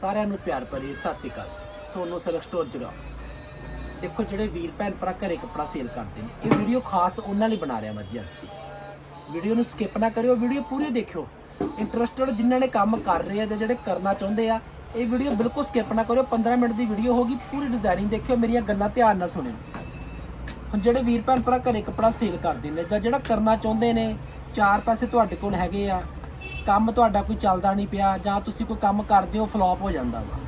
ਸਾਰਿਆਂ ਨੂੰ ਪਿਆਰ ਭਰੀ ਸਤਿ ਸ਼੍ਰੀ ਅਕਾਲ ਜੀ। ਸੋਨੂ ਸਿਲਕ ਸਟੋਰ ਜਗਾ ਦੇਖੋ ਜਿਹੜੇ ਵੀਰ ਭੈਣ ਭਰਾ ਘਰੇ ਕੱਪੜਾ ਸੇਲ ਕਰਦੇ ਨੇ, ਇਹ ਵੀਡੀਓ ਖਾਸ ਉਹਨਾਂ ਲਈ ਬਣਾ ਰਿਹਾ ਮੈਂ ਜੀ ਅੱਜ ਦੀ। ਵੀਡੀਓ ਨੂੰ ਸਕਿਪ ਨਾ ਕਰਿਓ ਵੀਡੀਓ ਪੂਰੀ ਦੇਖਿਓ। ਇੰਟਰਸਟਡ ਜਿਨ੍ਹਾਂ ਨੇ ਕੰਮ ਕਰ ਰਹੇ ਆ ਜਾਂ ਜਿਹੜੇ ਕਰਨਾ ਚਾਹੁੰਦੇ ਆ, ਇਹ ਵੀਡੀਓ ਬਿਲਕੁਲ ਸਕਿਪ ਨਾ ਕਰਿਓ। 15 ਮਿੰਟ ਦੀ ਵੀਡੀਓ ਹੋਗੀ ਪੂਰੀ ਡਿਜ਼ਾਈਨਿੰਗ ਦੇਖਿਓ, ਮੇਰੀਆਂ ਗੱਲਾਂ ਧਿਆਨ ਨਾਲ ਸੁਣਿਓ। ਹੁਣ ਜਿਹੜੇ ਵੀਰ ਭੈਣ ਭਰਾ ਘਰੇ ਕੱਪੜਾ ਸੇਲ ਕਰਦੇ ਨੇ ਜਾਂ ਜਿਹੜਾ ਕਰਨਾ ਚਾਹੁੰਦੇ ਨੇ, ਚਾਰ ਪੈਸੇ ਤੁਹਾਡੇ ਕੋਲ ਹੈਗੇ ਆ ਕੰਮ ਤੁਹਾਡਾ ਕੋਈ ਚੱਲਦਾ ਨਹੀਂ ਪਿਆ ਜਾਂ ਤੁਸੀਂ ਕੋਈ ਕੰਮ ਕਰਦੇ ਹੋ ਫਲॉप ਹੋ ਜਾਂਦਾ ਵਾ।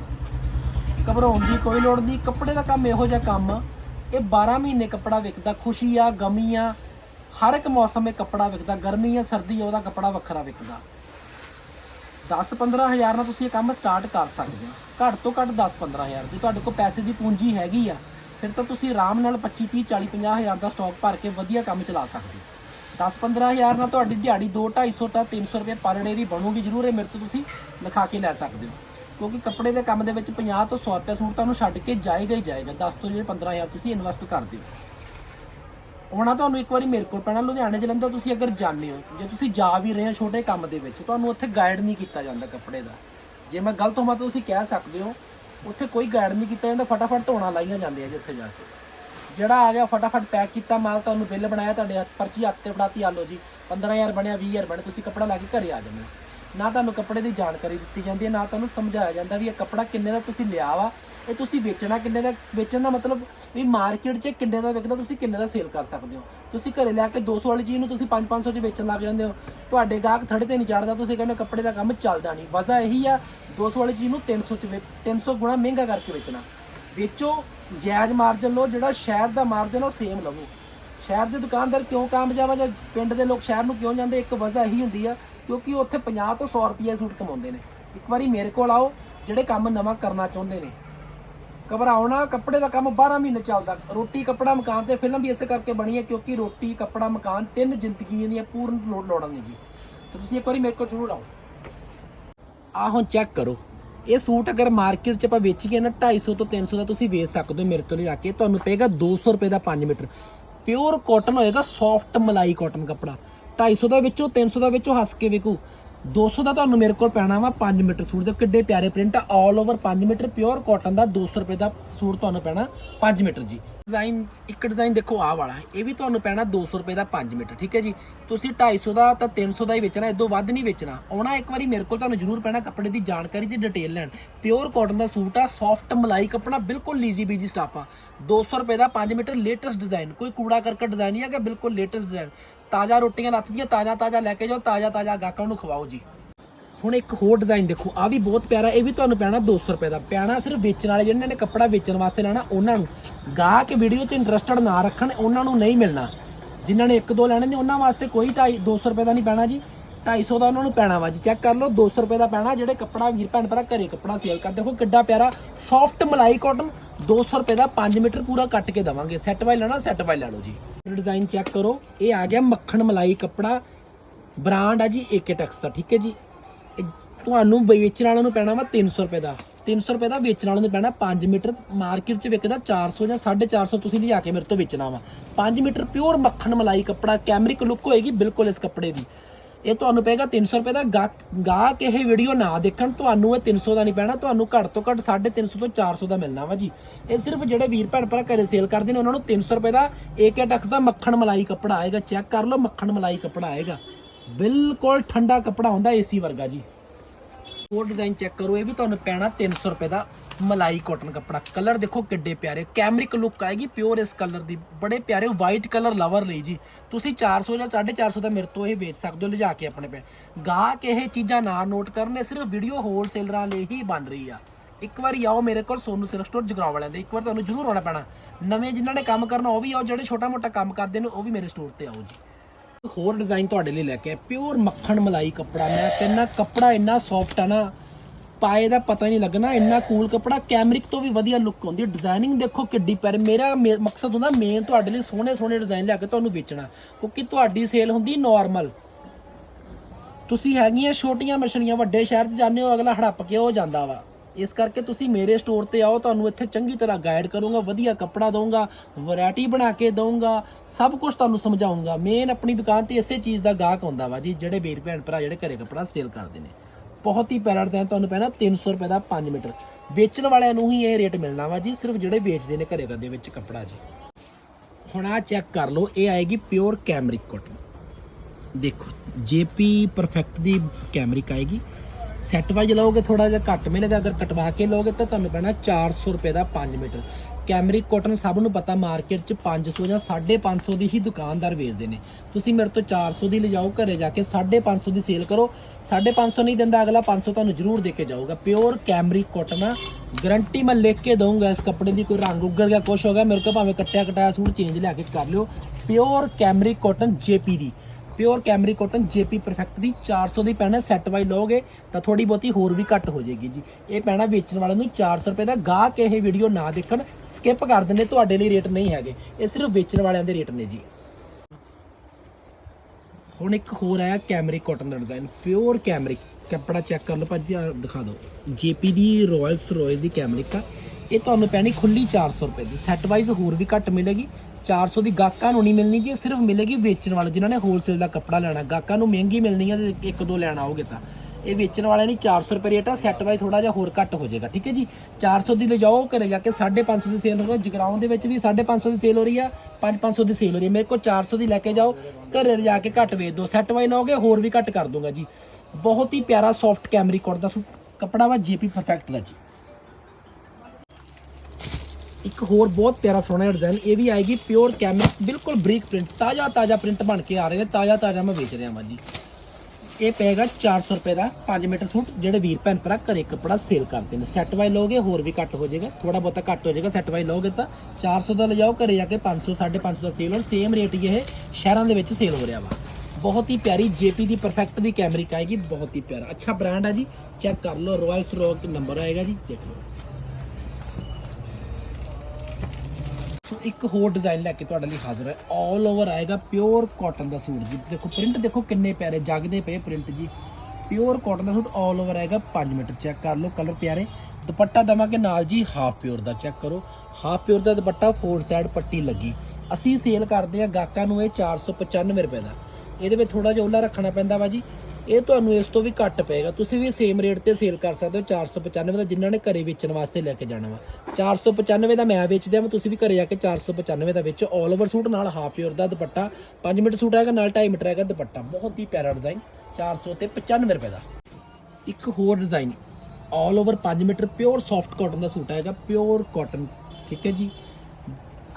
ਘਬਰਾਉਣ ਦੀ ਕੋਈ ਲੋੜ ਨਹੀਂ, ਕੱਪੜੇ ਦਾ ਕੰਮ ਇਹੋ ਜਿਹਾ ਕੰਮ ਇਹ 12 ਮਹੀਨੇ ਕੱਪੜਾ ਵਿਕਦਾ, ਖੁਸ਼ੀ ਆ, ਗਮੀ ਆ। ਹਰ ਇੱਕ ਮੌਸਮ 'ਚ ਕੱਪੜਾ ਵਿਕਦਾ, ਗਰਮੀ ਆ, ਸਰਦੀ ਆ, ਉਹਦਾ ਕੱਪੜਾ ਵੱਖਰਾ ਵਿਕਦਾ। 10-15 ਹਜ਼ਾਰ ਨਾਲ ਤੁਸੀਂ ਇਹ ਕੰਮ ਸਟਾਰਟ ਕਰ ਸਕਦੇ ਹੋ। ਘੱਟ ਤੋਂ ਘੱਟ 10-15 ਹਜ਼ਾਰ ਜੇ ਤੁਹਾਡੇ ਕੋਲ ਪੈਸੇ ਦੀ ਪੂੰਜੀ ਹੈਗੀ ਆ। ਫਿਰ ਤਾਂ ਤੁਸੀਂ ਆਰਾਮ ਨਾਲ 25 30 40 50 ਹਜ਼ਾਰ ਦਾ ਸਟਾਕ ਭਰ ਕੇ ਵਧੀਆ ਕੰਮ ਚਲਾ ਸਕਦੇ ਹੋ। 10-15 ਹਜ਼ਾਰ ਨਾਲ ਤੁਹਾਡੀ ਦਿਹਾੜੀ 2 250 ਤਾਂ 300 ਰੁਪਏ ਪਰ ਡੇ ਦੀ ਬਣੂਗੀ, ਜ਼ਰੂਰ ਇਹ ਮੇਰੇ ਤੋਂ ਤੁਸੀਂ ਲਿਖਾ ਕੇ ਲੈ ਸਕਦੇ ਹੋ। ਕਿਉਂਕਿ ਕੱਪੜੇ ਦੇ ਕੰਮ ਦੇ ਵਿੱਚ 50 ਤੋਂ 100 ਰੁਪਏ ਸੂਟ ਤੁਹਾਨੂੰ ਛੱਡ ਕੇ ਜਾਏਗਾ ਹੀ ਜਾਏਗਾ 10 ਤੋਂ ਜੇ 15000 ਤੁਸੀਂ ਇਨਵੈਸਟ ਕਰਦੇ ਹੋ। ਹੋਣਾ ਤੁਹਾਨੂੰ ਇੱਕ ਵਾਰੀ ਮੇਰੇ ਕੋਲ ਪੈਣਾ, ਲੁਧਿਆਣੇ, ਜਲੰਧਰ ਤੁਸੀਂ ਅਗਰ ਜਾਂਦੇ ਹੋ, ਜੇ ਤੁਸੀਂ ਜਾ ਵੀ ਰਹੇ ਹੋ ਛੋਟੇ ਕੰਮ ਦੇ ਵਿੱਚ, ਤੁਹਾਨੂੰ ਉੱਥੇ ਗਾਈਡ ਨਹੀਂ ਕੀਤਾ ਜਾਂਦਾ ਕੱਪੜੇ ਦਾ। ਜੇ ਮੈਂ ਗਲਤ ਹੋਵਾਂ ਤਾਂ ਤੁਸੀਂ ਕਹਿ ਸਕਦੇ ਹੋ, ਉੱਥੇ ਕੋਈ ਗਾਈਡ ਨਹੀਂ ਕੀਤਾ ਜਾਂਦਾ, ਫਟਾਫਟ ਧੋਣਾ ਲਾਈਆਂ ਜਾਂਦੀਆਂ ਜੀ ਉੱਥੇ ਜਾ ਕੇ। ਜਿਹੜਾ ਆ ਗਿਆ, ਫਟਾਫਟ ਪੈਕ ਕੀਤਾ, ਮਾਲ ਤੁਹਾਨੂੰ ਬਿੱਲ ਬਣਾਇਆ, ਤੁਹਾਡੇ ਹੱਥ ਪਰਚੀ ਹੱਥ ਤੇ ਫੜਾਤੀ ਆ ਲਓ ਜੀ 15000 ਬਣਿਆ 20000 ਬਣਿਆ, ਤੁਸੀਂ ਕੱਪੜਾ ਲੈ ਕੇ ਘਰੇ ਆ ਜਾਂਦੇ ਹੋ। ਨਾ ਤੁਹਾਨੂੰ ਕੱਪੜੇ ਦੀ ਜਾਣਕਾਰੀ ਦਿੱਤੀ ਜਾਂਦੀ ਹੈ, ਨਾ ਤੁਹਾਨੂੰ ਸਮਝਾਇਆ ਜਾਂਦਾ ਵੀ ਇਹ ਕੱਪੜਾ ਕਿੰਨੇ ਦਾ ਤੁਸੀਂ ਲਿਆ ਵਾ, ਇਹ ਤੁਸੀਂ ਵੇਚਣਾ ਕਿੰਨੇ ਦਾ, ਵੇਚਣ ਦਾ ਮਤਲਬ ਵੀ ਮਾਰਕੀਟ 'ਚ ਕਿੰਨੇ ਦਾ ਵਿਕਦਾ, ਤੁਸੀਂ ਕਿੰਨੇ ਦਾ ਸੇਲ ਕਰ ਸਕਦੇ ਹੋ। ਤੁਸੀਂ ਘਰੇ ਲੈ ਕੇ 200 ਵਾਲੀ ਚੀਜ਼ ਨੂੰ ਤੁਸੀਂ 5-500 'ਚ ਵੇਚਣ ਲੱਗ ਜਾਂਦੇ ਹੋ। ਤੁਹਾਡੇ ਗਾਹਕ ਥੜੇ ਤੇ ਨਹੀਂ ਚੜਦਾ ਤੁਸੀਂ ਕਹਿੰਦੇ ਹੋ ਕੱਪੜੇ ਦਾ ਕੰਮ ਚੱਲਦਾ ਨਹੀਂ। ਵਜ੍ਹਾ ਇਹੀ ਆ 200 ਵਾਲੀ ਚੀਜ਼ ਨੂੰ 300 'ਚ ਵੇ- 300 ਗੁਣਾ ਮਹਿੰਗਾ ਕਰਕੇ ਵੇਚਣਾ। ਵੇਚੋ ਜਾਇਜ਼ ਮਾਰਜਨ ਲਓ, ਜਿਹੜਾ ਸ਼ਹਿਰ ਦਾ ਮਾਰਜਨ ਉਹ ਸੇਮ ਲਵੋ। ਸ਼ਹਿਰ ਦੇ ਦੁਕਾਨਦਾਰ ਕਿਉਂ ਕਾਮਯਾਬ ਆ ਜਾਂ ਪਿੰਡ ਦੇ ਲੋਕ ਸ਼ਹਿਰ ਨੂੰ ਕਿਉਂ ਜਾਂਦੇ? ਇੱਕ ਵਜ੍ਹਾ ਇਹੀ ਹੁੰਦੀ ਆ, ਕਿਉਂਕਿ ਉਹ ਉੱਥੇ 50 ਤੋਂ 100 ਰੁਪਏ ਸੂਟ ਕਮਾਉਂਦੇ ਨੇ। ਇੱਕ ਵਾਰੀ ਮੇਰੇ ਕੋਲ ਆਓ, ਜਿਹੜੇ ਕੰਮ ਨਵਾਂ ਕਰਨਾ ਚਾਹੁੰਦੇ ਨੇ। ਘਬਰਾਉਣਾ ਕੱਪੜੇ ਦਾ ਕੰਮ 12 ਮਹੀਨੇ ਚੱਲਦਾ। ਰੋਟੀ, ਕੱਪੜਾ, ਮਕਾਨ ਤੇ ਫਿਲਮ ਵੀ ਇਸੇ ਕਰਕੇ ਬਣੀ ਹੈ ਕਿਉਂਕਿ ਰੋਟੀ, ਕੱਪੜਾ, ਮਕਾਨ ਤਿੰਨ ਜ਼ਿੰਦਗੀਆਂ ਦੀਆਂ ਪੂਰਨ ਲੋੜ ਲੋੜਾਂ ਨੇ ਜੀ। ਤੇ ਤੁਸੀਂ ਇੱਕ ਵਾਰੀ ਮੇਰੇ ਕੋਲ ਜ਼ਰੂਰ ਆਓ। ਆ ਹੁਣ ਚੈੱਕ ਕਰੋ। ਇਹ ਸੂਟ ਅਗਰ ਮਾਰਕੀਟ 'ਚ ਆਪਾਂ ਵੇਚੀਏ ਨਾ 250 ਤੋਂ 300 ਦਾ ਤੁਸੀਂ ਵੇਚ ਸਕਦੇ ਹੋ ਮੇਰੇ ਤੋਂ ਲਿਆ ਕੇ। ਤੁਹਾਨੂੰ ਪਏਗਾ 200 ਰੁਪਏ ਦਾ 5 ਮੀਟਰ। ਪਿਓਰ ਕਾਟਨ ਹੋਏਗਾ ਸੌਫਟ ਮਲਾਈ ਕਾਟਨ ਕੱਪੜਾ। 250 ਦਾ ਵਿੱਚੋਂ 300 ਦਾ ਵਿੱਚੋਂ, ਹੱਸ ਕੇ ਵਿਕੂ 200 ਦਾ ਤੁਹਾਨੂੰ ਮੇਰੇ ਕੋਲ ਪੈਣਾ ਵਾ 5 ਮੀਟਰ ਸੂਟ ਦੇ। ਕਿੱਡੇ ਪਿਆਰੇ ਪ੍ਰਿੰਟ ਆ all over 5 metre pure cotton ਦਾ 200 ਰੁਪਏ ਦਾ ਸੂਟ ਤੁਹਾਨੂੰ ਪੈਣਾ 5 ਮੀਟਰ ਜੀ। ਡਿਜ਼ਾਈਨ ਇੱਕ ਡਿਜ਼ਾਈਨ ਦੇਖੋ ਆਹ ਵਾਲਾ ਇਹ ਵੀ ਤੁਹਾਨੂੰ ਪੈਣਾ 200 ਰੁਪਏ ਦਾ 5 ਮੀਟਰ, ਠੀਕ ਹੈ ਜੀ? ਤੁਸੀਂ 250 ਦਾ ਤਾਂ 300 ਦਾ ਹੀ ਵੇਚਣਾ ਇਦੋਂ ਵੱਧ ਨਹੀਂ ਵੇਚਣਾ। ਆਉਣਾ ਇੱਕ ਵਾਰੀ ਮੇਰੇ ਕੋਲ ਤੁਹਾਨੂੰ ਜ਼ਰੂਰ ਪੈਣਾ ਕੱਪੜੇ ਦੀ ਜਾਣਕਾਰੀ ਦੀ ਡਿਟੇਲ ਲੈਣ। ਪਿਓਰ ਕਾਟਨ ਦਾ ਸੂਟ ਆ ਸੌਫਟ ਮਲਾਈ ਕੱਪੜਾ, ਬਿਲਕੁਲ ਲੀਜ਼ੀ ਬੀਜੀ ਸਟਾਫ ਆ। 200 ਰੁਪਏ ਦਾ 5 ਮੀਟਰ ਲੇਟੈਸਟ ਡਿਜ਼ਾਈਨ ਕੋਈ ਕੂੜਾ ਕਰਕਟ ਡਿਜ਼ਾਈਨ ਨਹੀਂ ਹੈਗਾ, ਬਿਲਕੁਲ ਲੇਟੈਸਟ ਡਿਜ਼ਾਈਨ ਤਾਜ਼ਾ ਰੋਟੀਆਂ ਲੱਥ ਦੀਆਂ ਤਾਜ਼ਾ ਤਾਜ਼ਾ ਲੈ ਕੇ ਜਾਓ ਤਾਜ਼ਾ ਤਾਜ਼ਾ ਗਾਹਕਾਂ ਨੂੰ ਖਵਾਓ ਜੀ। ਹੁਣ ਇੱਕ ਹੋਰ ਡਿਜ਼ਾਈਨ ਦੇਖੋ ਆ ਵੀ ਬਹੁਤ ਪਿਆਰਾ, ਇਹ ਵੀ ਤੁਹਾਨੂੰ ਪੈਣਾ 200 ਰੁਪਏ ਦਾ। ਪੈਣਾ ਸਿਰਫ ਵੇਚਣ ਵਾਲੇ, ਜਿਹਨਾਂ ਨੇ ਕੱਪੜਾ ਵੇਚਣ ਵਾਸਤੇ ਲੈਣਾ, ਉਹਨਾਂ ਨੂੰ। ਗਾਹਕ ਵੀਡੀਓ 'ਚ ਇੰਟਰਸਟਡ ਨਾ ਰੱਖਣ, ਉਹਨਾਂ ਨੂੰ ਨਹੀਂ ਮਿਲਣਾ। ਜਿਨ੍ਹਾਂ ਨੇ ਇੱਕ ਦੋ ਲੈਣੇ ਨੇ, ਉਹਨਾਂ ਵਾਸਤੇ ਕੋਈ 250 ਰੁਪਏ ਦਾ ਨਹੀਂ ਪੈਣਾ ਜੀ। 250 ਦਾ ਉਹਨਾਂ ਨੂੰ ਪੈਣਾ ਵਾ ਜੀ। ਚੈੱਕ ਕਰ ਲਓ 200 ਰੁਪਏ ਦਾ ਪੈਣਾ, ਜਿਹੜੇ ਕੱਪੜਾ ਵੀਰ ਭੈਣ ਭਰਾ ਘਰੇ ਕੱਪੜਾ ਸੇਲ ਕਰਦੇ ਹੋ ਕਿੱਡਾ ਪਿਆਰਾ। ਸੌਫਟ ਮਲਾਈ ਕਾਟਨ 200 ਰੁਪਏ ਦਾ 5 ਮੀਟਰ ਪੂਰਾ ਕੱਟ ਕੇ ਦਵਾਂਗੇ। ਸੈੱਟ ਵਾਈ ਲੈਣਾ ਸੈੱਟ ਵਾਈ ਲੈ ਲਓ ਜੀ। ਡਿਜ਼ਾਈਨ ਚੈੱਕ ਕਰੋ, ਇਹ ਆ ਗਿਆ ਮੱਖਣ ਮਲਾਈ ਕੱਪੜਾ। ਬ੍ਰਾਂਡ ਆ ਜੀ ਏਕੇ ਟੈਕਸ ਦਾ, ਠੀਕ ਹੈ ਜੀ? ਤੁਹਾਨੂੰ ਵੇਚਣ ਵਾਲਿਆਂ ਨੂੰ ਪੈਣਾ ਵਾ 300 ਰੁਪਏ ਦਾ। 300 ਰੁਪਏ ਦਾ ਵੇਚਣ ਵਾਲਿਆਂ ਨੂੰ ਪੈਣਾ 5 ਮੀਟਰ ਮਾਰਕੀਟ 'ਚ ਵਿਕਦਾ 400 ਜਾਂ 450 ਤੁਸੀਂ ਲਿਆ ਕੇ ਮੇਰੇ ਤੋਂ ਵੇਚਣਾ ਵਾ। 5 ਮੀਟਰ ਪਿਓਰ ਮੱਖਣ ਮਲਾਈ ਕੱਪੜਾ, ਕੈਮਰਿਕ ਲੁੱਕ ਹੋਏਗੀ ਬਿਲਕੁਲ ਇਸ ਕੱਪੜੇ ਦੀ। ਇਹ ਤੁਹਾਨੂੰ ਪਏਗਾ 300 ਰੁਪਏ ਦਾ ਗਾਹਕ ਗਾਹਕ ਇਹ ਵੀਡੀਓ ਨਾ ਦੇਖਣ, ਤੁਹਾਨੂੰ ਇਹ 300 ਦਾ ਨਹੀਂ ਪੈਣਾ, ਤੁਹਾਨੂੰ ਘੱਟ ਤੋਂ ਘੱਟ 350 ਤੋਂ 400 ਦਾ ਮਿਲਣਾ ਵਾ ਜੀ। ਇਹ ਸਿਰਫ ਜਿਹੜੇ ਵੀਰ ਭੈਣ ਭਰਾ ਘਰੇ ਸੇਲ ਕਰਦੇ ਨੇ, ਉਹਨਾਂ ਨੂੰ 300 ਰੁਪਏ ਦਾ ਏਕੇ ਟੈਕਸ ਦਾ ਮੱਖਣ ਮਲਾਈ ਕੱਪੜਾ ਆਏਗਾ। ਚੈੱਕ ਕਰ ਲਓ, ਮੱਖਣ ਮਲਾਈ ਕੱਪੜਾ ਆਏਗਾ। ਬਿਲਕੁਲ ਠੰਡਾ ਕੱਪੜਾ ਹੁੰਦਾ ਏਸੀ ਵਰਗਾ ਜੀ। ਉਹ ਡਿਜ਼ਾਈਨ ਚੈੱਕ ਕਰੋ, ਇਹ ਵੀ ਤੁਹਾਨੂੰ ਪੈਣਾ 300 ਰੁਪਏ ਦਾ ਮਲਾਈ ਕਾਟਨ ਕੱਪੜਾ। ਕਲਰ ਦੇਖੋ ਕਿੱਡੇ ਪਿਆਰੇ ਕੈਮਰਿਕ ਲੁੱਕ ਆਏਗੀ ਪਿਓਰ ਇਸ ਕਲਰ ਦੀ, ਬੜੇ ਪਿਆਰੇ ਵਾਈਟ ਕਲਰ ਲਵਰ ਲਈ ਜੀ। ਤੁਸੀਂ 400 ਜਾਂ 450 ਦਾ ਮੇਰੇ ਤੋਂ ਇਹ ਵੇਚ ਸਕਦੇ ਹੋ, ਲਿਜਾ ਕੇ ਆਪਣੇ ਪੇ ਗਾਹਕ ਇਹ ਚੀਜ਼ਾਂ ਨਾ ਨੋਟ ਕਰਨ, ਇਹ ਸਿਰਫ ਵੀਡੀਓ ਹੋਲਸੇਲਰਾਂ ਲਈ ਹੀ ਬਣ ਰਹੀ ਆ। ਇੱਕ ਵਾਰੀ ਆਓ ਮੇਰੇ ਕੋਲ ਸੋਨੂ ਸਿਲਕ ਸਟੋਰ ਜਗਰਾਉਂ ਵਾਲਿਆਂ ਦੇ। ਇੱਕ ਵਾਰ ਤੁਹਾਨੂੰ ਜ਼ਰੂਰ ਆਉਣਾ ਪੈਣਾ। ਨਵੇਂ ਜਿਨ੍ਹਾਂ ਨੇ ਕੰਮ ਕਰਨਾ, ਉਹ ਵੀ ਆਓ, ਜਿਹੜੇ ਛੋਟਾ ਮੋਟਾ ਕੰਮ ਕਰਦੇ ਨੇ, ਉਹ ਵੀ ਮੇਰੇ ਸਟੋਰ ਤੇ ਆਓ ਜੀ। ਹੋਰ ਡਿਜ਼ਾਈਨ ਤੁਹਾਡੇ ਲਈ ਲੈ ਕੇ ਆਏ ਪਿਓਰ ਮੱਖਣ ਮਲਾਈ ਕੱਪੜਾ। ਮੈਂ ਕਹਿੰਦਾ ਕੱਪੜਾ ਇੰਨਾ ਸੌਫਟ ਆ ਨਾ, ਪਾਏ ਦਾ ਪਤਾ ਨਹੀਂ ਲੱਗਣਾ। ਇੰਨਾ ਕੂਲ ਕੱਪੜਾ ਕੈਮਰਿਕ ਤੋਂ ਵੀ ਵਧੀਆ ਲੁੱਕ ਹੁੰਦੀ ਹੈ। ਡਿਜ਼ਾਈਨਿੰਗ ਦੇਖੋ ਕਿੱਡੀ ਪਿਆਰੀ। ਮੇਰਾ ਮੇ- ਮਕਸਦ ਹੁੰਦਾ ਮੇਨ ਤੁਹਾਡੇ ਲਈ ਸੋਹਣੇ ਸੋਹਣੇ ਡਿਜ਼ਾਈਨ ਲਿਆ ਕੇ ਤੁਹਾਨੂੰ ਵੇਚਣਾ। ਕਿਉਂਕਿ ਤੁਹਾਡੀ ਸੇਲ ਹੁੰਦੀ ਨਾਰਮਲ ਤੁਸੀਂ ਹੈਗੀਆਂ ਛੋਟੀਆਂ ਮਛਲੀਆਂ ਵੱਡੇ ਸ਼ਹਿਰ 'ਚ ਜਾਂਦੇ ਹੋ, ਅਗਲਾ ਹੜੱਪ ਕੇ ਉਹ ਜਾਂਦਾ ਵਾ। ਇਸ ਕਰਕੇ ਤੁਸੀਂ ਮੇਰੇ ਸਟੋਰ ਤੇ ਆਓ, ਤੁਹਾਨੂੰ ਇੱਥੇ ਚੰਗੀ ਤਰ੍ਹਾਂ ਗਾਈਡ ਕਰੂੰਗਾ, ਵਧੀਆ ਕੱਪੜਾ ਦਊਂਗਾ ਵੈਰਾਈਟੀ ਬਣਾ ਕੇ ਦਊਂਗਾ, ਸਭ ਕੁਝ ਤੁਹਾਨੂੰ ਸਮਝਾਉਂਗਾ ਮੇਨ ਆਪਣੀ ਦੁਕਾਨ ਤੇ ਇਸੇ ਚੀਜ਼ ਦਾ ਗਾਹਕ ਹੁੰਦਾ ਵਾ ਜੀ, ਜਿਹੜੇ ਵੀਰ ਭੈਣ ਭਰਾ, ਜਿਹੜੇ ਘਰੇ ਕੱਪੜਾ ਸੇਲ ਕਰਦੇ ਨੇ। ਬਹੁਤ ਹੀ ਪਿਆਰਾ ਡਿਜ਼ਾਈਨ ਤੁਹਾਨੂੰ ਪੈਣਾ 300 ਰੁਪਏ ਦਾ 5 ਮੀਟਰ। ਵੇਚਣ ਵਾਲਿਆਂ ਨੂੰ ਹੀ ਇਹ ਰੇਟ ਮਿਲਣਾ ਵਾ ਜੀ, ਸਿਰਫ ਜਿਹੜੇ ਵੇਚਦੇ ਨੇ ਘਰੇ ਘਰ ਦੇ ਵਿੱਚ ਕੱਪੜਾ ਜੀ। ਹੁਣ ਆ ਚੈੱਕ ਕਰ ਲਓ, ਇਹ ਆਏਗੀ ਪਿਓਰ ਕੈਮਰਿਕ ਕਾਟਨ ਦੇਖੋ ਜੇਪੀ ਪਰਫੈਕਟ ਦੀ ਕੈਮਰਿਕ ਆਏਗੀ ਸੈੱਟ ਵਾਈਜ਼ ਲਓਗੇ ਥੋੜਾ ਜਿਹਾ ਘੱਟ ਮਿਲੇਗਾ, ਅਗਰ ਕਟਵਾ ਕੇ ਲਓਗੇ ਤਾਂ ਤੁਹਾਨੂੰ ਪੈਣਾ 400 ਰੁਪਏ ਦਾ 5 ਮੀਟਰ। ਕੈਮਰਿਕ ਕਾਟਨ ਸਭ ਨੂੰ ਪਤਾ, ਮਾਰਕੀਟ 'ਚ 500 ਜਾਂ 550 ਦੀ ਹੀ ਦੁਕਾਨਦਾਰ ਵੇਚਦੇ ਨੇ। ਤੁਸੀਂ ਮੇਰੇ ਤੋਂ 400 ਦੀ ਲਿਜਾਓ, ਘਰੇ ਜਾ ਕੇ 550 ਦੀ ਸੇਲ ਕਰੋ। 550 ਨਹੀਂ ਦਿੰਦਾ, ਅਗਲਾ 500 ਤੁਹਾਨੂੰ ਜ਼ਰੂਰ ਦੇ ਕੇ ਜਾਊਗਾ। ਪਿਓਰ ਕੈਮਰਿਕ ਕਾਟਨ ਆ। ਗਰੰਟੀ ਮੈਂ ਲਿਖ ਕੇ ਦਊਂਗਾ, ਇਸ ਕੱਪੜੇ ਦੀ ਕੋਈ ਰੰਗ ਉੱਗਰ ਗਿਆ ਕੁਛ ਹੋ ਗਿਆ, ਮੇਰੇ ਕੋਲ ਭਾਵੇਂ ਕੱਟਿਆ ਕਟਾਇਆ ਸੂਟ ਚੇਂਜ ਲਿਆ ਕੇ ਕਰ ਲਿਓ। ਪਿਓਰ ਕੈਮਰਿਕ ਕਾਟਨ ਜੇਪੀ ਦੀ। Pure cambric cotton JP perfect ਦੀ 400 ਦੀ ਪੈਣਾ ਸੈੱਟ ਵਾਈ ਲਓਗੇ ਤਾਂ ਥੋੜੀ ਬਹੁਤੀ ਹੋਰ ਵੀ ਘੱਟ ਹੋ ਜਾਏਗੀ ਜੀ। ਇਹ ਪੈਣਾ ਵੇਚਣ ਵਾਲਿਆਂ ਨੂੰ 400 ਰੁਪਏ ਦਾ ਗਾਹ ਕੇ ਇਹ ਵੀਡੀਓ ਨਾ ਦੇਖਣ ਸਕਿਪ ਕਰ ਦਿੰਦੇ, ਤੁਹਾਡੇ ਲਈ ਰੇਟ ਨਹੀਂ ਹੈਗੇ। ਇਹ ਸਿਰਫ ਵੇਚਣ ਵਾਲਿਆਂ ਦੇ ਰੇਟ ਨੇ ਜੀ। ਹੁਣ ਇੱਕ ਹੋਰ ਆਇਆ ਕੈਮਰਿਕ ਕਾਟਨ ਦਾ ਡਿਜ਼ਾਈਨ ਪਿਓਰ ਕੈਮਰਿਕ ਕੱਪੜਾ ਚੈੱਕ ਕਰ ਲਓ ਭਾਜੀ ਆਹ ਦਿਖਾ ਦਿਓ। ਜੇਪੀ ਦੀ ਰਾਇਲਸ ਰੋਇਲ ਦੀ ਕੈਮਰਿਕ ਆ ਇਹ ਤੁਹਾਨੂੰ ਪੈਣੀ ਖੁੱਲੀ 400 ਰੁਪਏ ਦੀ। ਸੈੱਟ ਵਾਈਜ਼ ਹੋਰ ਵੀ ਘੱਟ ਮਿਲੇਗੀ। 400 ਦੀ ਗਾਹਕਾਂ ਨੂੰ ਨਹੀਂ ਮਿਲਣੀ ਜੀ ਸਿਰਫ ਮਿਲੇਗੀ ਵੇਚਣ ਵਾਲੇ, ਜਿਨ੍ਹਾਂ ਨੇ ਹੋਲਸੇਲ ਦਾ ਕੱਪੜਾ ਲੈਣਾ। ਗਾਹਕਾਂ ਨੂੰ ਮਹਿੰਗੀ ਮਿਲਣੀ ਹੈ ਜੇ ਇੱਕ ਦੋ ਲੈਣ ਆਓਗੇ ਤਾਂ। ਇਹ ਵੇਚਣ ਵਾਲਿਆਂ ਦੀ 400 ਰੁਪਏ ਰੇਟ ਆ ਸੈੱਟ ਵਾਈਜ਼ ਥੋੜਾ ਜਿਹਾ ਹੋਰ ਘੱਟ ਹੋ ਜਾਏਗਾ, ਠੀਕ ਹੈ ਜੀ? 400 ਦੀ ਲਿਜਾਓ, ਘਰੇ ਜਾ ਕੇ 550 ਦੀ ਸੇਲ ਹੋ ਰਹੀ ਹੈ ਜਗਰਾਉਂ ਦੇ ਵਿੱਚ ਵੀ 550 ਦੀ ਸੇਲ ਹੋ ਰਹੀ ਆ 5-500 ਦੀ ਸੇਲ ਹੋ ਰਹੀ ਹੈ ਮੇਰੇ ਕੋਲ 400 ਦੀ ਲੈ ਕੇ ਜਾਓ, ਘਰੇ ਜਾ ਕੇ ਘੱਟ ਵੇਚ ਦਿਓ। ਸੈੱਟ ਵਾਈਜ਼ ਲਓਗੇ ਹੋਰ ਵੀ ਘੱਟ ਕਰ ਦੂੰਗਾ ਜੀ। ਬਹੁਤ ਹੀ ਪਿਆਰਾ ਸੌਫਟ ਕੈਮਰੀ ਕੋਟ ਦਾ ਸੂਟ ਕੱਪੜਾ ਵਾ ਜੀਪੀ ਪਰਫੈਕਟ ਦਾ ਜੀ। ਇੱਕ ਹੋਰ ਬਹੁਤ ਪਿਆਰਾ ਸੋਹਣਾ ਡਿਜ਼ਾਈਨ ਇਹ ਵੀ ਆਏਗੀ ਪਿਓਰ ਕੈਮਰਿਕ ਬਿਲਕੁਲ ਬਰੀਕ ਪ੍ਰਿੰਟ ਤਾਜ਼ਾ ਤਾਜ਼ਾ ਪ੍ਰਿੰਟ ਬਣ ਕੇ ਆ ਰਹੇ ਨੇ ਤਾਜ਼ਾ ਤਾਜ਼ਾ ਮੈਂ ਵੇਚ ਰਿਹਾ ਹਾਂ ਜੀ। ਇਹ ਪਏਗਾ 400 ਰੁਪਏ ਦਾ 5 ਮੀਟਰ ਸੂਟ, ਜਿਹੜੇ ਵੀਰ ਭੈਣ ਭਰਾ ਘਰੇ ਕੱਪੜਾ ਸੇਲ ਕਰਦੇ ਨੇ। ਸੈੱਟ ਵਾਈ ਲਓਗੇ, ਹੋਰ ਵੀ ਘੱਟ ਹੋ ਜਾਏਗਾ ਥੋੜਾ ਬਹੁਤਾ ਘੱਟ ਹੋ ਜਾਏਗਾ ਸੈੱਟ ਵਾਈ ਲਓਗੇ ਤਾਂ 400 ਦਾ ਲਿਜਾਓ ਘਰੇ ਜਾ ਕੇ 500 550 ਦਾ ਸੇਲ ਔਰ ਸੇਮ ਰੇਟ ਹੀ ਇਹ ਸ਼ਹਿਰਾਂ ਦੇ ਵਿੱਚ ਸੇਲ ਹੋ ਰਿਹਾ ਵਾ। ਬਹੁਤ ਹੀ ਪਿਆਰੀ ਜੇਪੀ ਦੀ ਪਰਫੈਕਟ ਦੀ ਕੈਮਰਿਕ ਆਏਗੀ, ਬਹੁਤ ਹੀ ਪਿਆਰਾ। ਅੱਛਾ ਬ੍ਰਾਂਡ ਆ ਜੀ ਚੈੱਕ ਕਰ ਲਓ ਰਾਇਲ ਸਰੋਕ ਨੰਬਰ ਆਏਗਾ ਜੀ, ਦੇਖ ਲਓ। ਸੋ ਇੱਕ ਹੋਰ ਡਿਜ਼ਾਈਨ ਲੈ ਕੇ ਤੁਹਾਡੇ ਲਈ ਹਾਜ਼ਰ ਹੈ। 올 ਓਵਰ ਆਏਗਾ ਪਿਓਰ ਕਾਟਨ ਦਾ ਸੂਟ ਜੀ। ਦੇਖੋ ਪ੍ਰਿੰਟ ਦੇਖੋ ਕਿੰਨੇ ਪਿਆਰੇ, ਜਗਦੇ ਪਏ ਪ੍ਰਿੰਟ ਜੀ। ਪਿਓਰ ਕਾਟਨ ਦਾ ਸੂਟ 올 ਓਵਰ ਆਏਗਾ 5 ਮਿੰਟ ਚੈੱਕ ਕਰ ਲਓ ਕਲਰ ਪਿਆਰੇ। ਦੁਪੱਟਾ ਦਵਾਂਗੇ ਨਾਲ ਜੀ ਹਾਫ ਪਿਓਰ ਦਾ ਚੈੱਕ ਕਰੋ। ਹਾਫ ਪਿਓਰ ਦਾ ਦੁਪੱਟਾ ਫੋਰ ਸਾਈਡ ਪੱਟੀ ਲੱਗੀ। ਅਸੀਂ ਸੇਲ ਕਰਦੇ ਆ ਗਾਹਕਾਂ ਨੂੰ ਇਹ 495 ਰੁਪਏ ਦਾ। ਇਹਦੇ ਵਿੱਚ ਥੋੜਾ ਜਿਹਾ ਉਹਲਾ ਰੱਖਣਾ ਪੈਂਦਾ ਵਾ ਜੀ। ਇਹ ਤੁਹਾਨੂੰ ਇਸ ਤੋਂ ਵੀ ਘੱਟ ਪਏਗਾ। ਤੁਸੀਂ ਵੀ ਸੇਮ ਰੇਟ ਤੇ ਸੇਲ ਕਰ ਸਕਦੇ ਹੋ 495 ਦਾ ਜਿਨ੍ਹਾਂ ਨੇ ਘਰੇ ਵੇਚਣ ਵਾਸਤੇ ਲੈ ਕੇ ਜਾਣਾ ਵਾ। 495 ਦਾ ਮੈਂ ਵੇਚਦਾ ਮੈਂ ਤੁਸੀਂ ਵੀ ਘਰੇ ਜਾ ਕੇ 495 ਦਾ ਵਿੱਚ। 올 ਓਵਰ ਸੂਟ ਨਾਲ ਹਾਫ ਪਿਓਰ ਦਾ ਦੁਪੱਟਾ 5 ਮੀਟਰ ਸੂਟ ਹੈਗਾ, ਨਾਲ 2.5 ਮੀਟਰ ਹੈਗਾ ਦੁਪੱਟਾ। ਬਹੁਤ ਹੀ ਪਿਆਰਾ ਡਿਜ਼ਾਈਨ 400 ਤੇ 95 ਰੁਪਏ ਦਾ। ਇੱਕ ਹੋਰ design 올 over 5 metre pure soft cotton ਦਾ ਸੂਟ ਹੈਗਾ ਪਿਓਰ ਕਾਟਨ ਠੀਕ ਹੈ ਜੀ?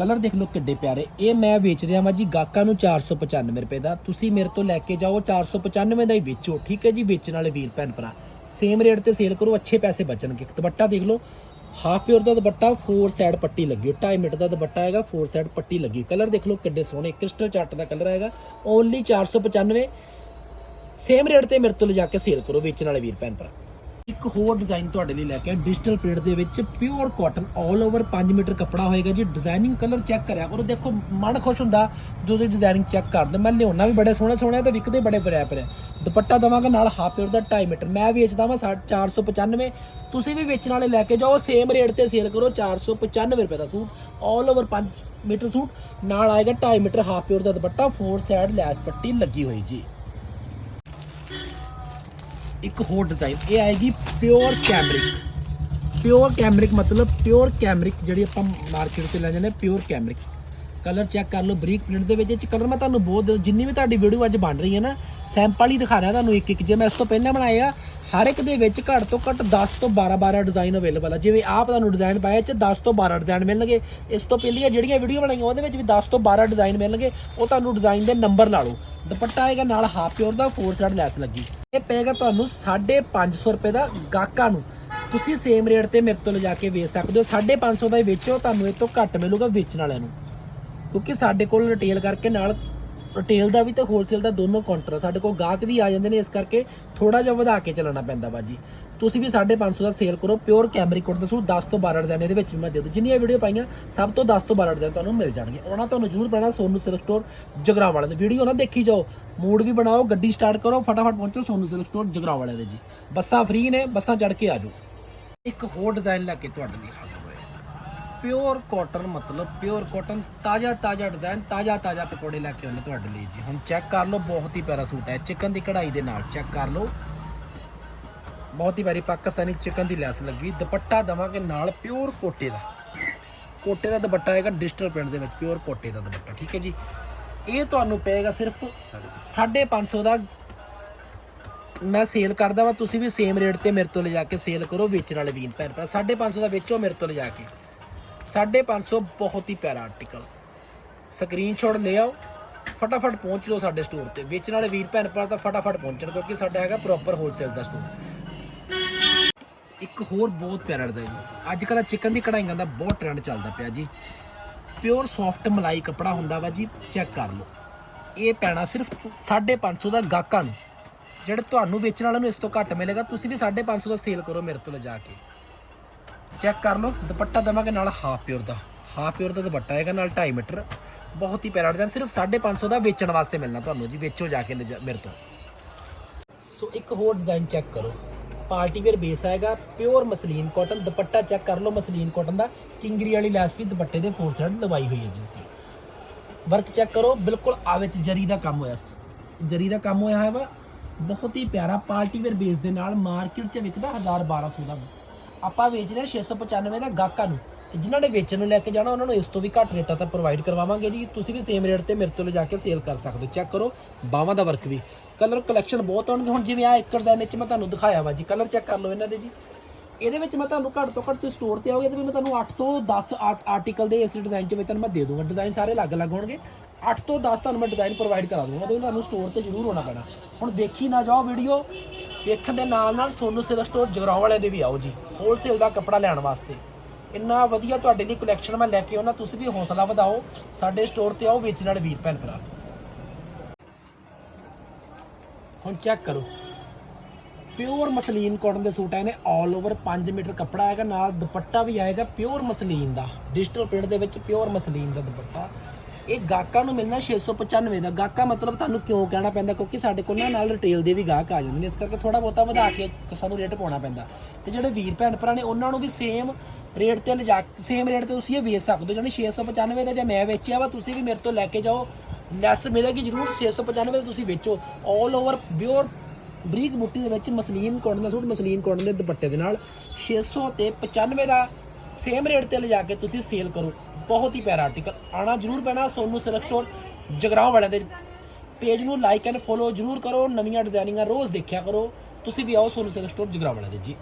ਕਲਰ ਦੇਖ ਲਓ ਕਿੱਡੇ ਪਿਆਰੇ। ਇਹ ਮੈਂ ਵੇਚ ਰਿਹਾ ਵਾਂ ਜੀ ਗਾਹਕਾਂ ਨੂੰ 495 ਰੁਪਏ ਦਾ। ਤੁਸੀਂ ਮੇਰੇ ਤੋਂ ਲੈ ਕੇ ਜਾਓ 495 ਦਾ ਹੀ ਵੇਚੋ, ਠੀਕ ਹੈ ਜੀ? ਵੇਚਣ ਵਾਲੇ ਵੀਰ, ਭੈਣ ਭਰਾ ਸੇਮ ਰੇਟ ਤੇ ਸੇਲ ਕਰੋ, ਅੱਛੇ ਪੈਸੇ ਬਚਣਗੇ। ਦੁਪੱਟਾ ਦੇਖ ਲਓ ਹਾਫ ਪਿਓਰ ਦਾ ਦੁਪੱਟਾ ਫੋਰ ਸਾਈਡ ਪੱਟੀ ਲੱਗੀ 2.5 ਮੀਟਰ ਦਾ ਦੁਪੱਟਾ ਹੈਗਾ ਫੋਰ ਸਾਈਡ ਪੱਟੀ ਲੱਗੀ ਕਲਰ ਦੇਖ ਲਓ ਕਿੱਡੇ ਸੋਹਣੇ ਕ੍ਰਿਸਟਲ ਚਾਟ ਦਾ ਕਲਰ ਹੈਗਾ ਓਨਲੀ 495 ਸੇਮ ਰੇਟ ਤੇ ਮੇਰੇ ਤੋਂ ਲਿਜਾ ਕੇ ਸੇਲ ਕਰੋ, ਵੇਚਣ ਵਾਲੇ ਵੀਰ, ਭੈਣ ਭਰਾ। ਇੱਕ ਹੋਰ ਡਿਜ਼ਾਈਨ ਤੁਹਾਡੇ ਲਈ ਲੈ ਕੇ ਡਿਜੀਟਲ ਪ੍ਰਿੰਟ ਦੇ ਵਿੱਚ ਪਿਓਰ ਕਾਟਨ 올 ਓਵਰ 5 ਮੀਟਰ ਕੱਪੜਾ ਹੋਏਗਾ ਜੀ। ਡਿਜ਼ਾਈਨਿੰਗ ਕਲਰ ਚੈੱਕ ਕਰਿਆ ਕਰੋ, ਦੇਖੋ ਮਨ ਖੁਸ਼ ਹੁੰਦਾ ਜਦੋਂ ਦੀ ਡਿਜ਼ਾਈਨਿੰਗ ਚੈੱਕ ਕਰਦੇ ਮੈਂ ਲਿਆਉਣਾ ਵੀ ਬੜੇ ਸੋਹਣੇ ਸੋਹਣੇ ਆ ਤੇ ਵਿਕਦੇ ਬੜੇ ਬਰਿਆ ਪਰਿਆ ਦੁਪੱਟਾ ਦਵਾਂਗਾ ਨਾਲ ਹਾਫ ਪਿਓਰ ਦਾ 2.5 ਮੀਟਰ। ਮੈਂ ਵੇਚਦਾ ਵਾਂ 495 ਤੁਸੀਂ ਵੀ ਵੇਚਣ ਵਾਲੇ ਲੈ ਕੇ ਜਾਓ। ਸੇਮ ਰੇਟ ਤੇ ਸੇਲ ਕਰੋ 495 ਰੁਪਏ ਦਾ ਸੂਟ 올 ਓਵਰ 5 ਮੀਟਰ ਸੂਟ। ਨਾਲ ਆਏਗਾ 2.5 ਮੀਟਰ ਹਾਫ ਪਿਓਰ ਦਾ ਦੁਪੱਟਾ ਫੋਰ ਸਾਈਡ ਲੈਸ ਪੱਟੀ ਲੱਗੀ ਹੋਈ ਜੀ। ਇੱਕ ਹੋਰ ਡਿਜ਼ਾਈਨ ਇਹ ਆਏਗੀ ਪਿਓਰ ਕੈਮਰਿਕ ਪਿਓਰ ਕੈਮਰਿਕ ਮਤਲਬ ਪਿਓਰ ਕੈਮਰਿਕ ਜਿਹੜੀ ਆਪਾਂ ਮਾਰਕੀਟ ਤੇ ਲੈ ਜਾਂਦੇ ਪਿਓਰ ਕੈਮਰਿਕ ਕਲਰ ਚੈੱਕ ਕਰ ਲਓ ਬਰੀਕ ਪ੍ਰਿੰਟ ਦੇ ਵਿੱਚ, ਇਹ ਚ ਕਲਰ ਮੈਂ ਤੁਹਾਨੂੰ ਬਹੁਤ ਜਿੰਨੀ ਵੀ ਤੁਹਾਡੀ ਵੀਡੀਓ ਅੱਜ ਬਣ ਰਹੀ ਹੈ ਨਾ ਸੈਂਪਲ ਹੀ ਦਿਖਾ ਰਿਹਾ ਤੁਹਾਨੂੰ ਇੱਕ ਇੱਕ। ਜੇ ਮੈਂ ਇਸ ਤੋਂ ਪਹਿਲਾਂ ਬਣਾਇਆ, ਹਰ ਇੱਕ ਦੇ ਵਿੱਚ ਘੱਟ ਤੋਂ ਘੱਟ 10 ਤੋਂ 12 12 ਡਿਜ਼ਾਈਨ ਅਵੇਲੇਬਲ ਆ। ਜਿਵੇਂ ਆਪ ਤੁਹਾਨੂੰ ਡਿਜ਼ਾਈਨ ਪਾਇਆ ਚ 10 ਤੋਂ 12 ਡਿਜ਼ਾਈਨ ਮਿਲਣਗੇ। ਇਸ ਤੋਂ ਪਹਿਲੀਆਂ ਜਿਹੜੀਆਂ ਵੀਡੀਓ ਬਣਾਈਆਂ, ਉਹਦੇ ਵਿੱਚ ਵੀ 10 ਤੋਂ 12 ਡਿਜ਼ਾਈਨ ਮਿਲਣਗੇ। ਉਹ ਤੁਹਾਨੂੰ ਡਿਜ਼ਾਈਨ ਦੇ ਨੰਬਰ ਲਾ ਲਓ। ਦੁਪੱਟਾ ਆਏਗਾ ਨਾਲ ਹਾਫ ਪਿਓਰ ਦਾ ਫੋਰ ਸਾਈਡ ਲੈਸ ਲੱਗੀ। ਇਹ ਪਏਗਾ ਤੁਹਾਨੂੰ 550 ਰੁਪਏ ਦਾ ਗਾਹਕਾਂ ਨੂੰ। ਤੁਸੀਂ ਸੇਮ ਰੇਟ ਤੇ ਮੇਰੇ ਤੋਂ ਲਿਜਾ ਕੇ ਵੇਚ ਸਕਦੇ ਹੋ। 550 ਦਾ ਹੀ ਵੇਚੋ, ਤੁਹਾਨੂੰ ਇਹ ਤੋਂ ਘੱਟ ਮਿਲੂਗਾ ਵੇਚਣ ਵਾਲਿਆਂ ਨੂੰ। ਕਿਉਂਕਿ ਸਾਡੇ ਕੋਲ ਰਿਟੇਲ ਕਰਕੇ ਨਾਲ ਰਿਟੇਲ ਦਾ ਵੀ ਤੇ ਹੋਲਸੇਲ ਦਾ ਦੋਨੋਂ ਕਾਊਂਟਰ ਆ। ਸਾਡੇ ਕੋਲ ਗਾਹਕ ਵੀ ਆ ਜਾਂਦੇ ਨੇ, ਇਸ ਕਰਕੇ ਥੋੜਾ ਜਿਹਾ ਵਧਾ ਕੇ ਚੱਲਣਾ ਪੈਂਦਾ ਬਾਜੀ। ਤੁਸੀਂ ਵੀ 550 ਦਾ ਸੇਲ ਕਰੋ ਪਿਓਰ ਕੈਮਰੀ ਕੋਟ ਦਾ ਸੂਟ 10 ਤੋਂ 12 ਡਿਜ਼ਾਈਨ ਇਹਦੇ ਵਿੱਚ ਵੀ ਮੈਂ ਦੇ ਦੂੰ ਜਿੰਨੀਆਂ ਵੀਡੀਓ ਪਾਈਆਂ, ਸਭ ਤੋਂ 10 ਤੋਂ 12 ਡਿਜ਼ਾਈਨ ਤੁਹਾਨੂੰ ਮਿਲ ਜਾਣਗੇ ਉਹਨਾਂ ਤੁਹਾਨੂੰ ਜ਼ਰੂਰ ਪੈਣਾ ਸੋਨੂ ਸਿਲਕ ਸਟੋਰ ਜਗਰਾਉਂ ਵਾਲੇ ਦੀ। ਵੀਡੀਓ ਨਾ ਦੇਖੀ ਜਾਓ ਮੂਡ ਵੀ ਬਣਾਓ, ਗੱਡੀ ਸਟਾਰਟ ਕਰੋ, ਫਟਾਫਟ ਪਹੁੰਚੋ ਸੋਨੂ ਸਿਲਕ ਸਟੋਰ ਜਗਰਾਉਂ ਵਾਲੇ ਦੇ ਜੀ। ਬੱਸਾਂ ਫ੍ਰੀ ਨੇ, ਬੱਸਾਂ ਚੜ ਕੇ ਆ ਜਾਓ। ਇੱਕ ਹੋਰ ਡਿਜ਼ਾਈਨ ਲੈ ਕੇ ਤੁਹਾਡੇ ਲਈ ਹਾਜ਼ਰ ਹੋਏ ਪਿਓਰ ਕਾਟਨ ਮਤਲਬ ਪਿਓਰ ਕਾਟਨ ਤਾਜ਼ਾ ਤਾਜ਼ਾ ਡਿਜ਼ਾਈਨ ਤਾਜ਼ਾ ਤਾਜ਼ਾ ਪਕੌੜੇ ਲੈ ਕੇ ਆਉਂਦੇ ਤੁਹਾਡੇ ਲਈ ਜੀ। ਹੁਣ ਚੈੱਕ ਕਰ ਲਓ, ਬਹੁਤ ਹੀ ਪਿਆਰਾ ਸੂਟ ਹੈ। ਚਿਕਨ ਦੀ ਕਢਾਈ ਦੇ ਨਾਲ ਚੈੱਕ ਕਰ ਲਓ। ਬਹੁਤ ਹੀ ਵਾਰੀ ਪਾਕਿਸਤਾਨੀ ਚਿਕਨ ਦੀ ਲੈਸ ਲੱਗੀ। ਦੁਪੱਟਾ ਦਵਾਂਗੇ ਨਾਲ ਪਿਓਰ ਕੋਟੇ ਦਾ। ਕੋਟੇ ਦਾ ਦੁਪੱਟਾ ਹੈਗਾ ਡਿਜੀਟਲ ਪ੍ਰਿੰਟ ਦੇ ਵਿੱਚ ਪਿਓਰ ਕੋਟੇ ਦਾ ਦੁਪੱਟਾ, ਠੀਕ ਹੈ ਜੀ? ਇਹ ਤੁਹਾਨੂੰ ਪਏਗਾ ਸਿਰਫ 550 ਦਾ। ਮੈਂ ਸੇਲ ਕਰਦਾ ਵਾ, ਤੁਸੀਂ ਵੀ ਸੇਮ ਰੇਟ ਤੇ ਮੇਰੇ ਤੋਂ ਲਿਜਾ ਕੇ ਸੇਲ ਕਰੋ, ਵੇਚਣ ਵਾਲੇ ਵੀਰ ਭੈਣ ਭਰਾ। 550 ਦਾ ਵੇਚੋ, ਮੇਰੇ ਤੋਂ ਲਿਜਾ ਕੇ। 550 ਬਹੁਤ ਹੀ ਪਿਆਰਾ ਆਰਟੀਕਲ ਸਕਰੀਨਸ਼ਾਟ ਲੈ ਆਓ, ਫਟਾਫਟ ਪਹੁੰਚ ਜਾਓ ਸਾਡੇ ਸਟੋਰ ਤੇ। ਵੇਚਣ ਵਾਲੇ ਵੀਰ ਭੈਣ ਭਰਾ ਤਾਂ ਫਟਾਫਟ ਪਹੁੰਚਣ, ਕਿਉਂਕਿ ਸਾਡਾ ਹੈਗਾ ਪ੍ਰੋਪਰ ਹੋਲਸੇਲ ਦਾ ਸਟੋਰ ਇੱਕ ਹੋਰ ਬਹੁਤ ਪਿਆਰਾ ਡਿਜ਼ਾਈਨ ਅੱਜ ਕੱਲ੍ਹ ਚਿਕਨ ਦੀ ਕਢਾਈਆਂ ਦਾ ਬਹੁਤ ਟ੍ਰੈਂਡ ਚੱਲਦਾ ਪਿਆ ਜੀ। ਪਿਓਰ ਸੌਫਟ ਮਲਾਈ ਕੱਪੜਾ ਹੁੰਦਾ ਵਾ ਜੀ ਚੈੱਕ ਕਰ ਲਓ। ਇਹ ਪੈਣਾ ਸਿਰਫ 550 ਦਾ ਗਾਹਕਾਂ ਨੂੰ। ਜਿਹੜੇ ਤੁਹਾਨੂੰ ਵੇਚਣ ਵਾਲਿਆਂ ਨੂੰ ਇਸ ਤੋਂ ਘੱਟ ਮਿਲੇਗਾ, ਤੁਸੀਂ ਵੀ 550 ਦਾ ਸੇਲ ਕਰੋ ਮੇਰੇ ਤੋਂ ਲਿਜਾ ਕੇ। ਚੈੱਕ ਕਰ ਲਓ, ਦੁਪੱਟਾ ਦਵਾਂਗੇ ਨਾਲ ਹਾਫ ਪਿਓਰ ਦਾ। ਹਾਫ ਪਿਓਰ ਦਾ ਦੁਪੱਟਾ ਹੈਗਾ ਨਾਲ 2.5 ਮੀਟਰ। ਬਹੁਤ ਹੀ ਪਿਆਰਾ ਡਿਜ਼ਾਈਨ ਸਿਰਫ 550 ਦਾ ਵੇਚਣ ਵਾਸਤੇ ਮਿਲਣਾ ਤੁਹਾਨੂੰ ਜੀ, ਵੇਚੋ ਜਾ ਕੇ ਲਿਜਾ- ਮੇਰੇ ਤੋਂ। ਸੋ ਇੱਕ ਹੋਰ ਡਿਜ਼ਾਈਨ ਚੈੱਕ ਕਰੋ। ਪਾਰਟੀ ਵੇਅਰ ਬੇਸ ਆਏਗਾ pure muslin cotton dupatta check ਕਰ ਲਓ ਮਸਲੀਨ ਕਾਟਨ ਦਾ। ਕਿੰਗਰੀ ਵਾਲੀ ਲੈਸ ਵੀ ਦੁਪੱਟੇ ਦੇ ਫੋਰ ਸਾਈਡ ਲਵਾਈ ਹੋਈ ਹੈ ਜੀ ਸੀ ਵਰਕ ਚੈੱਕ ਕਰੋ, ਬਿਲਕੁਲ ਆ ਵਿੱਚ ਜਰੀ ਦਾ ਕੰਮ ਹੋਇਆ ਸੀ। ਜਰੀ ਦਾ ਕੰਮ ਹੋਇਆ ਹੈ ਵਾ ਬਹੁਤ ਹੀ ਪਿਆਰਾ ਪਾਰਟੀ ਵੇਅਰ ਬੇਸ ਦੇ ਨਾਲ ਮਾਰਕੀਟ 'ਚ ਵਿਕਦਾ 1000 1200 ਦਾ। ਆਪਾਂ ਵੇਚ ਰਹੇ ਹਾਂ 695 ਦਾ ਗਾਹਕਾਂ ਨੂੰ। ਤੇ ਜਿਨ੍ਹਾਂ ਨੇ ਵੇਚਣ ਨੂੰ ਲੈ ਕੇ ਜਾਣਾ, ਉਹਨਾਂ ਨੂੰ ਇਸ ਤੋਂ ਵੀ ਘੱਟ ਰੇਟਾਂ ਤਾਂ ਪ੍ਰੋਵਾਈਡ ਕਰਵਾਵਾਂਗੇ ਜੀ। ਤੁਸੀਂ ਵੀ ਸੇਮ ਰੇਟ ਤੇ ਮੇਰੇ ਤੋਂ ਲਿਜਾ ਕੇ ਸੇਲ ਕਰ ਸਕਦੇ ਹੋ। ਚੈੱਕ ਕਰੋ ਬਾਹਾਂ ਦਾ ਵਰਕ ਵੀ। ਕਲਰ ਕਲੈਕਸ਼ਨ ਬਹੁਤ ਆਉਣਗੇ। ਹੁਣ ਜਿਵੇਂ ਆ ਇੱਕ ਡਿਜ਼ਾਈਨ ਵਿੱਚ ਮੈਂ ਤੁਹਾਨੂੰ ਦਿਖਾਇਆ ਵਾ ਜੀ। ਕਲਰ ਚੈੱਕ ਕਰ ਲਓ ਇਹਨਾਂ ਦੇ ਜੀ। ਇਹਦੇ ਵਿੱਚ ਮੈਂ ਤੁਹਾਨੂੰ ਘੱਟ ਤੋਂ ਘੱਟ ਤੁਸੀਂ ਸਟੋਰ ਤੇ ਆਓਗੇ ਵਿੱਚ ਮੈਂ ਤੁਹਾਨੂੰ 8 ਤੋਂ 10 ਆਰਟੀਕਲ ਦੇ ਇਸ ਡਿਜ਼ਾਈਨ 'ਚ ਵੀ ਤੁਹਾਨੂੰ ਮੈਂ ਦੇ ਦੂੰਗਾ। ਡਿਜ਼ਾਈਨ ਸਾਰੇ ਅਲੱਗ-ਅਲੱਗ ਹੋਣਗੇ। 8 ਤੋਂ 10 ਤੁਹਾਨੂੰ ਮੈਂ ਡਿਜ਼ਾਈਨ ਪ੍ਰੋਵਾਈਡ ਕਰਾ ਦੂੰਗਾ। ਤੇ ਤੁਹਾਨੂੰ ਸਟੋਰ ਤੇ ਜ਼ਰੂਰ ਹੋਣਾ ਪੈਣਾ। ਹੁਣ ਦੇਖੀ ਨਾ ਜਾਓ ਵੀਡੀਓ ਦੇਖਣ ਦੇ ਨਾਲ ਨਾਲ ਸੋਨੂ ਸਿਲਕ ਸਟੋਰ ਜਗਰਾਉਂ ਵਾਲੇ ਦੇ ਵੀ ਆਓ ਜੀ। ਹੋਲਸੇਲ ਦਾ ਕੱਪੜਾ ਲੈਣ ਵਾਸਤੇ। ਇੰਨਾ ਵਧੀਆ ਤੁਹਾਡੇ ਲਈ ਕਲੈਕਸ਼ਨ ਮੈਂ ਲੈ ਕੇ ਆਉਣਾ ਤੁਸੀਂ ਵੀ ਹੌਸਲਾ ਵਧਾਓ, ਸਾਡੇ ਸਟੋਰ ਤੇ ਆਓ ਵੇਚਣ ਵਾਲੇ ਵੀਰ ਭੈਣ ਭਰਾ। ਹੁਣ ਚੈੱਕ ਕਰੋ। ਪਿਓਰ ਮਸਲੀਨ ਕਾਟਨ ਦੇ ਸੂਟ ਆਏ ਨੇ 올 ਓਵਰ 5 ਮੀਟਰ ਕੱਪੜਾ ਆਏਗਾ, ਨਾਲ ਦੁਪੱਟਾ ਵੀ ਆਏਗਾ ਪਿਓਰ ਮਸਲੀਨ ਦਾ ਡਿਜੀਟਲ ਪ੍ਰਿੰਟ ਦੇ ਵਿੱਚ ਪਿਓਰ ਮਸਲੀਨ ਦਾ ਦੁਪੱਟਾ। ਇਹ ਗਾਹਕਾਂ ਨੂੰ ਮਿਲਣਾ 695 ਦਾ। ਗਾਹਕਾਂ ਮਤਲਬ ਤੁਹਾਨੂੰ ਕਿਉਂ ਕਹਿਣਾ ਪੈਂਦਾ? ਕਿਉਂਕਿ ਸਾਡੇ ਕੋਲ ਨਾਲ ਰਿਟੇਲ ਦੇ ਵੀ ਗਾਹਕ ਆ ਜਾਂਦੇ ਨੇ, ਇਸ ਕਰਕੇ ਥੋੜਾ ਬਹੁਤਾ ਵਧਾ ਕੇ ਸਾਨੂੰ ਰੇਟ ਪਾਉਣਾ ਪੈਂਦਾ। ਤੇ ਜਿਹੜੇ ਵੀਰ ਭੈਣ ਭਰਾ ਨੇ, ਉਹਨਾਂ ਨੂੰ ਵੀ ਸੇਮ ਰੇਟ ਤੇ ਲਿਜਾ ਸੇਮ ਰੇਟ ਤੇ ਤੁਸੀਂ ਇਹ ਵੇਚ ਸਕਦੇ ਹੋ ਜਾਨੀ 695 ਦਾ ਜੇ ਮੈਂ ਵੇਚਿਆ ਵਾ, ਤੁਸੀਂ ਵੀ ਮੇਰੇ ਤੋਂ ਲੈ ਕੇ ਜਾਓ। ਲੈਸ ਮਿਲੇਗੀ ਜ਼ਰੂਰ 695 ਦਾ ਤੁਸੀਂ ਵੇਚੋ। 올 ਓਵਰ ਪਿਓਰ ਬਰੀਕ ਬੁੱਟੀ ਦੇ ਵਿੱਚ ਮਸਲੀਨ ਕਾਟਨ ਦਾ ਸੂਟ, ਮਸਲੀਨ ਕਾਟਨ ਦੇ ਦੁਪੱਟੇ ਦੇ ਨਾਲ। 600 ਤੇ 95 ਦਾ ਸੇਮ ਰੇਟ ਤੇ ਲਿਜਾ ਕੇ ਤੁਸੀਂ ਸੇਲ ਕਰੋ। ਬਹੁਤ ਹੀ ਪਿਆਰਾ ਆਰਟੀਕਲ ਆਣਾ ਜ਼ਰੂਰ ਪੈਣਾ ਸੋਨੂ ਸਿਲਕ ਸਟੋਰ ਜਗਰਾਉਂ ਵਾਲਿਆਂ ਦੇ ਪੇਜ ਨੂੰ ਲਾਈਕ ਐਂਡ ਫੋਲੋ ਜ਼ਰੂਰ ਕਰੋ। ਨਵੀਆਂ ਡਿਜ਼ਾਈਨਿੰਗਾਂ ਰੋਜ਼ ਦੇਖਿਆ ਕਰੋ। ਤੁਸੀਂ ਵੀ ਆਓ ਸੋਨੂ ਸਿਲਕ ਸਟੋਰ ਜਗਰਾਉਂ ਵਾਲਿਆਂ ਦੇ ਜੀ।